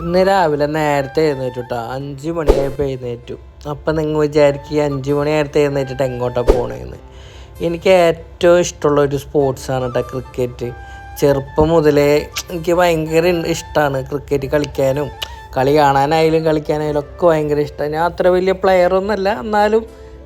ഇന്ന് രാവിലെ നേരത്തെ എഴുന്നേറ്റു അഞ്ച് മണിയായപ്പോൾ എഴുന്നേറ്റു. അപ്പം നിങ്ങൾ വിചാരിക്കുക അഞ്ച് മണി നേരത്തെ എഴുന്നേറ്റിട്ട് എങ്ങോട്ടാണ് പോണേന്ന്. എനിക്ക് ഏറ്റവും ഇഷ്ടമുള്ള ഒരു സ്പോർട്സാണ് കേട്ടോ ക്രിക്കറ്റ്. ചെറുപ്പം മുതലേ എനിക്ക് ഭയങ്കര ഇഷ്ടമാണ് ക്രിക്കറ്റ് കളിക്കാനും. കളി കാണാനായാലും കളിക്കാനായാലും ഒക്കെ ഭയങ്കര ഇഷ്ടമാണ് ഞാൻ അത്ര വലിയ പ്ലെയറൊന്നുമല്ല എന്നാലും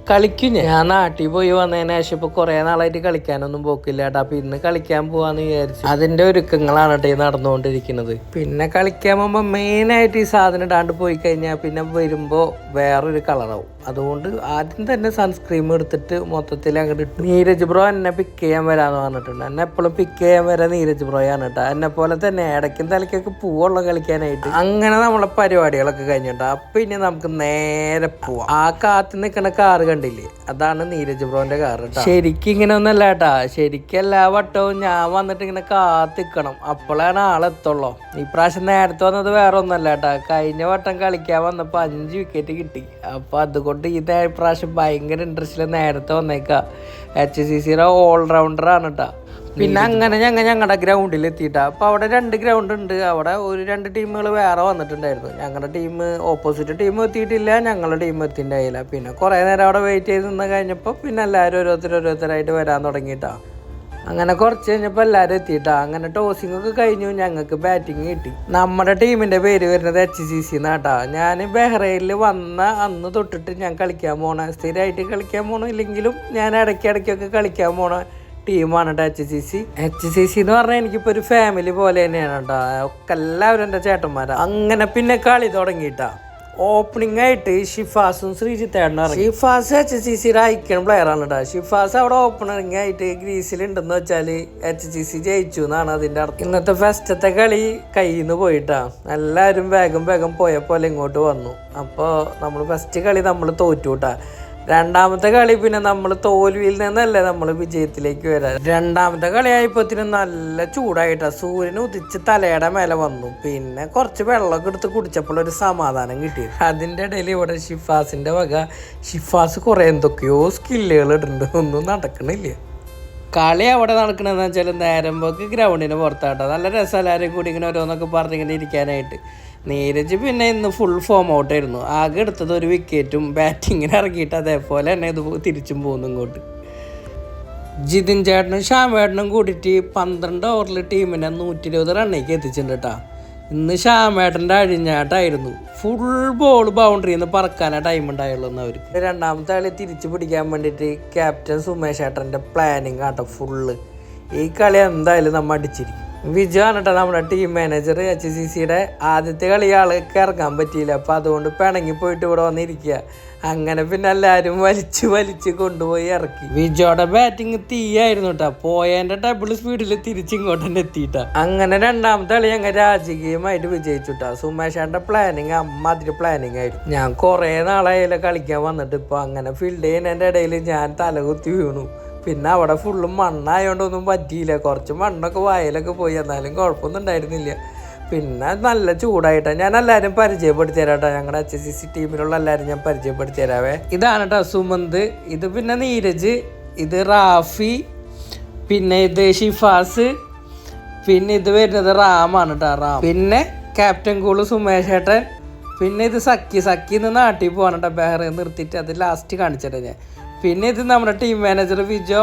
കളിക്കും ഞാൻ. നാട്ടിൽ പോയി വന്നതിന് ശേഷം ഇപ്പൊ കുറെ നാളായിട്ട് കളിക്കാനൊന്നും പോക്കില്ല കേട്ടോ അപ്പൊ ഇന്ന് കളിക്കാൻ പോവാന്ന് വിചാരിച്ചു. അതിന്റെ ഒരുക്കങ്ങളാണ് കേട്ടോ ഈ നടന്നുകൊണ്ടിരിക്കുന്നത്. പിന്നെ കളിക്കാൻ പോകുമ്പോ മെയിൻ ആയിട്ട് ഈ സാധനം ഇടാണ്ട് പോയി കഴിഞ്ഞാൽ പിന്നെ വരുമ്പോ വേറൊരു കളറാവും അതുകൊണ്ട് ആദ്യം തന്നെ സൺസ്ക്രീം എടുത്തിട്ട് മൊത്തത്തിൽ അങ്ങോട്ട് ഇട്ടു. നീരജ് ബ്രോ എന്നെ പിക്ക് ചെയ്യാൻ വരാമെന്ന് പറഞ്ഞിട്ടുണ്ട്. എന്നെ എപ്പോഴും പിക്ക് ചെയ്യാൻ വരാൻ നീരജ് ബ്രോ ആണ് കേട്ടോ. എന്നെ പോലെ തന്നെ ഇടയ്ക്കും തലയ്ക്കൊക്കെ പൂവുള്ള കളിക്കാനായിട്ട്. അങ്ങനെ നമ്മളെ പരിപാടികളൊക്കെ കഴിഞ്ഞിട്ടോ അപ്പൊ ഇനി നമുക്ക് നേരെ പോവാം. ആ കാത്ത് നിൽക്കുന്ന കാറ് കണ്ടില്ലേ? അതാണ് നീരജ് ബ്രോന്റെ കാർ കേട്ടോ. ശരിക്കും ഇങ്ങനെ ഒന്നല്ല കേട്ടാ. ശരിക്കും എല്ലാ വട്ടവും ഞാൻ വന്നിട്ട് ഇങ്ങനെ കാത്തിക്കണം അപ്പോഴാണ് ആളെത്തുള്ളൂ പ്രാവശ്യം നേരത്തെ വന്നത് വേറെ ഒന്നല്ല കേട്ടാ. കഴിഞ്ഞ വട്ടം കളിക്കാൻ വന്നപ്പോൾ അഞ്ച് വിക്കറ്റ് കിട്ടി. അപ്പൊ അതുകൊണ്ട് ഈ ഇത് പ്രാവശ്യം ഭയങ്കര ഇൻട്രസ്റ്റിൽ നേരത്തെ വന്നേക്കാ. എച്ച് സി സിയുടെ ഓൾറൗണ്ടറാണ് കേട്ടോ പിന്നെ അങ്ങനെ ഞങ്ങൾ ഞങ്ങളുടെ ഗ്രൗണ്ടിൽ എത്തിയിട്ടാ അപ്പോൾ അവിടെ രണ്ട് ഗ്രൗണ്ട് ഉണ്ട്. അവിടെ ഒരു രണ്ട് ടീമുകൾ വേറെ വന്നിട്ടുണ്ടായിരുന്നു. ഞങ്ങളുടെ ടീം ഓപ്പോസിറ്റ് ടീം എത്തിയിട്ടില്ല ഞങ്ങളുടെ ടീം എത്തിയിട്ടുണ്ടായില്ല പിന്നെ കുറേ നേരം അവിടെ വെയിറ്റ് ചെയ്ത് നിന്ന് കഴിഞ്ഞപ്പോൾ പിന്നെ എല്ലാവരും ഓരോരുത്തർ ഓരോരുത്തരായിട്ട് വരാൻ തുടങ്ങിയിട്ടാ അങ്ങനെ കുറച്ച് കഴിഞ്ഞപ്പോൾ എല്ലാവരും എത്തിയിട്ടാ. അങ്ങനെ ടോസിംഗ് ഒക്കെ കഴിഞ്ഞു. ഞങ്ങൾക്ക് ബാറ്റിംഗ് കിട്ടി. നമ്മുടെ ടീമിന്റെ പേര് വരുന്നത് എച്ച് സി സി എന്നാട്ടാ ഞാൻ ബഹ്റൈനിൽ വന്ന അന്ന് തൊട്ടിട്ട് ഞാൻ കളിക്കാൻ പോണ സ്ഥിരമായിട്ട് കളിക്കാൻ പോണോ ഇല്ലെങ്കിലും ഞാൻ ഇടയ്ക്ക് ഇടയ്ക്കൊക്കെ കളിക്കാൻ പോണ ടീമാണ് കേട്ടോ H C C H C C എന്ന് പറഞ്ഞാൽ എനിക്കിപ്പോൾ ഒരു ഫാമിലി പോലെ തന്നെയാണ് കേട്ടോ ഒക്കെ എല്ലാവരും എന്റെ ചേട്ടന്മാരാണ് അങ്ങനെ പിന്നെ കളി തുടങ്ങിയിട്ടാ. ഓപ്പണിംഗ് ആയിട്ട് ഷിഫാസും ശ്രീജിത്തേട്ടനും ഇറങ്ങി. ഷിഫാസ് എച്ച് സി സിയുടെ ഐക്കൺ പ്ലെയർ ആണ് കേട്ടോ ഷിഫാസ് അവിടെ ഓപ്പണിംഗ് ആയിട്ട് ഗ്രീസിൽ ഉണ്ടെന്ന് വെച്ചാൽ എച്ച് സി സി ജയിച്ചു എന്നാണ് അതിന്റെ അർത്ഥം. ഇന്നത്തെ ഫസ്റ്റത്തെ കളി കയ്യിൽ നിന്ന് പോയിട്ടാ. എല്ലാവരും വേഗം വേഗം പോയ പോലെ ഇങ്ങോട്ട് വന്നു. അപ്പോൾ നമ്മൾ ഫസ്റ്റ് കളി നമ്മൾ തോറ്റു കേട്ടാ രണ്ടാമത്തെ കളി പിന്നെ നമ്മൾ തോൽവിയിൽ നിന്നല്ലേ നമ്മൾ വിജയത്തിലേക്ക് വരാം. രണ്ടാമത്തെ കളി ആയപ്പോത്തിന് നല്ല ചൂടായിട്ടാ. സൂര്യൻ ഉദിച്ച് തലയുടെ മേലെ വന്നു. പിന്നെ കുറച്ച് വെള്ളമൊക്കെ എടുത്ത് കുടിച്ചപ്പോൾ ഒരു സമാധാനം കിട്ടി. അതിന്റെ ഇടയിൽ ഇവിടെ ഷിഫാസിന്റെ വക. ഷിഫാസ് കുറേ എന്തൊക്കെയോ സ്കില്ലുകൾ ഇടുന്നുണ്ട്. ഒന്നും നടക്കണില്ല. കളി അവിടെ നടക്കണമെന്ന് വെച്ചാൽ നേരം പോക്ക് ഗ്രൗണ്ടിന് പുറത്താട്ടോ. നല്ല രസം എല്ലാവരും കൂടി ഇങ്ങനെ ഓരോന്നൊക്കെ പറഞ്ഞിങ്ങനെ ഇരിക്കാനായിട്ട്. നീരജ് പിന്നെ ഇന്ന് ഫുൾ ഫോം ഔട്ടായിരുന്നു ആകെ എടുത്തത് ഒരു വിക്കറ്റും ബാറ്റിങ്ങിന് ഇറങ്ങിയിട്ട് അതേപോലെ തന്നെ ഇത് തിരിച്ചും പോകുന്നു ഇങ്ങോട്ട്. ജിതിൻ ചേട്ടനും ശ്യാമേട്ടനും കൂടിയിട്ട് പന്ത്രണ്ട് ഓവറിൽ ടീമിനെ നൂറ്റി ഇരുപത് റണ്ണേക്ക് എത്തിച്ചിട്ടുണ്ട് കേട്ടോ ഇന്ന് ശ്യാമേട്ടന്റെ അഴിഞ്ഞാട്ടായിരുന്നു. ഫുൾ ബോൾ ബൗണ്ടറിയിൽ നിന്ന് പറക്കാനാ ടൈം ഉണ്ടായുള്ളൂ എന്ന് അവർക്ക്. രണ്ടാമത്തെ കളി തിരിച്ചു പിടിക്കാൻ വേണ്ടിയിട്ട് ക്യാപ്റ്റൻ സുമേഷ് ഏട്ടന്റെ പ്ലാനിങ് ആട്ടോ ഫുള്ള് ഈ കളി എന്തായാലും നമ്മൾ അടിച്ചിരിക്കും. വിജയാണ് നമ്മുടെ ടീം മാനേജർ എച്ച് സി സിയുടെ ആദ്യത്തെ കളി ആൾക്ക് ഇറങ്ങാൻ പറ്റിയില്ല. അപ്പം അതുകൊണ്ട് പിണങ്ങി പോയിട്ട് ഇവിടെ വന്നിരിക്കുക. അങ്ങനെ പിന്നെ എല്ലാവരും വലിച്ച് വലിച്ച് കൊണ്ടുപോയി ഇറക്കി. വിജയുടെ ബാറ്റിംഗ് തീയായിരുന്നു കേട്ടോ പോയതിന്റെ ഡബിൾ സ്പീഡിൽ തിരിച്ചിങ്ങോട്ട് തന്നെ എത്തിയിട്ട. അങ്ങനെ രണ്ടാമത്തെ കളി ഞങ്ങൾ രാജകീയമായിട്ട് വിജയിച്ചു കേട്ടോ സുമേഷാന്റെ പ്ലാനിങ് അമ്മാതിരി പ്ലാനിങ് ആയിരുന്നു. ഞാൻ കുറേ നാളായാലും കളിക്കാൻ വന്നിട്ട്. ഇപ്പോൾ അങ്ങനെ ഫീൽഡ് ചെയ്യുന്നതിന്റെ ഇടയിൽ ഞാൻ തലകുത്തി വീണു. പിന്നെ അവിടെ ഫുള്ളും മണ്ണായതുകൊണ്ടൊന്നും പറ്റിയില്ല. കുറച്ച് മണ്ണൊക്കെ വയലൊക്കെ പോയി. എന്നാലും കുഴപ്പമൊന്നും ഉണ്ടായിരുന്നില്ല. പിന്നെ നല്ല ചൂടായിട്ടാണ് ഞാൻ എല്ലാവരും പരിചയപ്പെടുത്തി തരാം കേട്ടോ ഞങ്ങളുടെ എച്ച് സി സി ടീമിലുള്ള എല്ലാവരും ഞാൻ പരിചയപ്പെടുത്തി തരാവേ ഇതാണ് കേട്ടോ സുമന്ത്. ഇത് പിന്നെ നീരജ്. ഇത് റാഫി. പിന്നെ ഇത് ഷിഫാസ്. പിന്നെ ഇത് വരുന്നത് റാമാണ് കേട്ടോ റാം. പിന്നെ ക്യാപ്റ്റൻ കൂൾ സുമേഷ് ഏട്ടൻ. പിന്നെ ഇത് സക്കി സക്കി നിന്ന് നാട്ടിൽ പോവാണ് കേട്ടോ നിർത്തിയിട്ട് അത് ലാസ്റ്റ് കാണിച്ചിട്ടാണ് ഞാൻ. പിന്നെ ഇത് നമ്മുടെ ടീം മാനേജർ വിജോ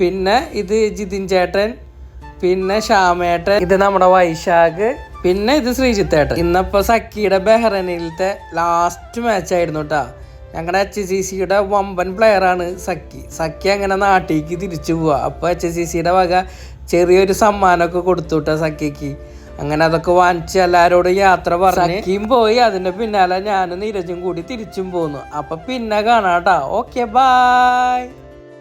പിന്നെ ഇത് ജിതിൻ ചേട്ടൻ പിന്നെ ശ്യാമേട്ടൻ ഇത് നമ്മുടെ വൈശാഖ് പിന്നെ ഇത് ശ്രീജിത്തേട്ടൻ. ഇന്നപ്പോ സക്കിയുടെ ബെഹ്റനിലത്തെ ലാസ്റ്റ് മാച്ച് ആയിരുന്നു കേട്ടാ ഞങ്ങളുടെ എച്ച് സി സിയുടെ വമ്പൻ പ്ലെയറാണ് സക്കി സക്കി അങ്ങനെ നാട്ടിലേക്ക് തിരിച്ചു പോവാ. അപ്പോൾ എച്ച് സി സിയുടെ വക ചെറിയൊരു സമ്മാനമൊക്കെ കൊടുത്തു കേട്ടോ സക്കിക്ക് അങ്ങനെ അതൊക്കെ വാങ്ങിച്ച് എല്ലാവരോടും യാത്ര പറഞ്ഞു സഖിയും പോയി. അതിന്റെ പിന്നാലെ ഞാനും നീരജും കൂടി തിരിച്ചും പോന്നു. അപ്പൊ പിന്നെ കാണാട്ടാ ഓക്കെ ബായ്